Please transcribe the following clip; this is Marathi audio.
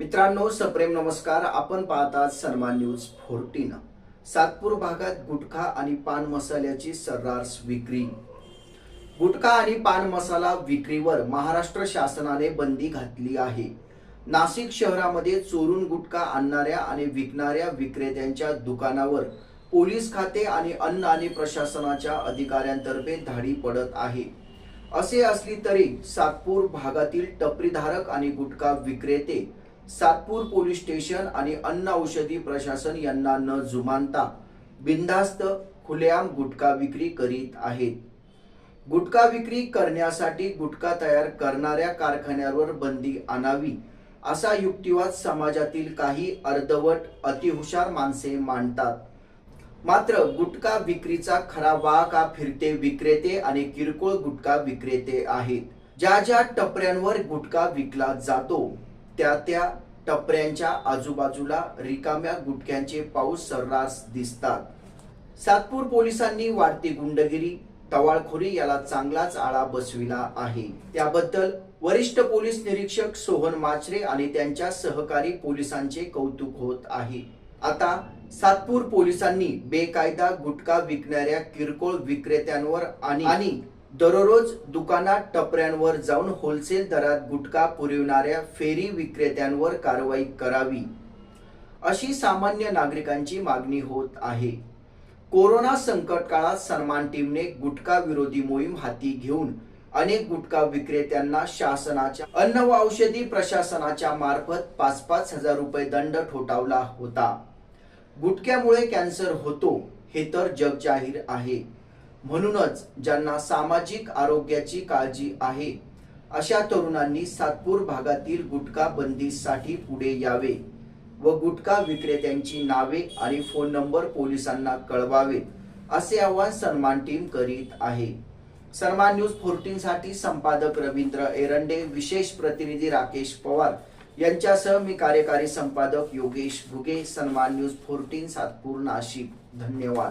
मित्रांनो सप्रेम नमस्कार. आपण पाहतात सन्मान न्यूज फोर्टीन. सातपूर भागात गुटखा आणि पान मसाल्याची सर्रास विक्री. गुटखा आणि पान मसाला विक्रीवर महाराष्ट्र शासनाने बंदी घातली आहे. नाशिक शहरामध्ये चोरून गुटखा आणणाऱ्या आणि विकणाऱ्या विक्रेत्यांच्या दुकानावर पोलीस खाते आणि अन्न आणि प्रशासनाच्या अधिकाऱ्यांतर्फे धाडी पडत आहे. असे असली तरी सातपूर भागातील टपरीधारक आणि गुटखा विक्रेते सातपूर पोलीस स्टेशन आणि अन्न औषधी प्रशासन यांना न जुमानता बिनधास्त खुलेआम गुटखा विक्री करीत आहेत. गुटखा विक्री करण्यासाठी गुटखा तयार करणाऱ्या कारखान्यावर बंदी आणावी असा युक्तिवाद समाजातील काही अर्धवट अतिहुशार माणसे मांडतात. मात्र गुटखा विक्रीचा खरा वाहक हा फिरते विक्रेते आणि किरकोळ गुटखा विक्रेते आहेत. ज्या ज्या टपऱ्यांवर गुटखा विकला जातो त्या त्या टपऱ्यांच्या आजूबाजूला रिकाम्या गुटख्यांचे पाऊस सर्रास दिसतात. सातपूर पोलिसांनी वाढती गुंडगिरी टवाळखोरी याला चांगलाच आळा बसविला आहे. त्याबद्दल वरिष्ठ पोलीस निरीक्षक सोहन माचरे आणि त्यांच्या सहकारी पोलिसांचे कौतुक होत आहे. आता सातपूर पोलिसांनी बेकायदा गुटखा विकणाऱ्या किरकोळ विक्रेत्यांवर आणि आणि दररोज दुकानात टपऱ्यांवर जाऊन होलसेल दरात गुटखा पुरविणाऱ्या फेरी विक्रेत्यांवर कारवाई करावी. अशी सामान्य नागरिकांची मागणी होत आहे. कोरोना संकट काळात सन्मान टीमने गुटखा विरोधी मोहीम हाती घेऊन अनेक गुटखा विक्रेत्यांना शासनाच्या अन्न व औषधी प्रशासनाच्या मार्फत पाच पाच हजार रुपये दंड ठोठावला होता. गुटख्यामुळे कॅन्सर होतो हे तर जग जाहीर आहे. म्हणूनच ज्यांना सामाजिक आरोग्याची काळजी आहे अशा तरुणांनी सातपूर भागातील गुटखा बंदीसाठी पुढे यावे व गुटखा विक्रेत्यांची नावे आणि फोन नंबर पोलिसांना कळवावेत असे आवाहन सन्मान टीम करीत आहे. सन्मान न्यूज फोर्टीन साठी संपादक रवींद्र एरंडे विशेष प्रतिनिधी राकेश पवार यांच्यासह मी कार्यकारी संपादक योगेश भुगे सन्मान न्यूज फोर्टीन सातपूर नाशिक. धन्यवाद.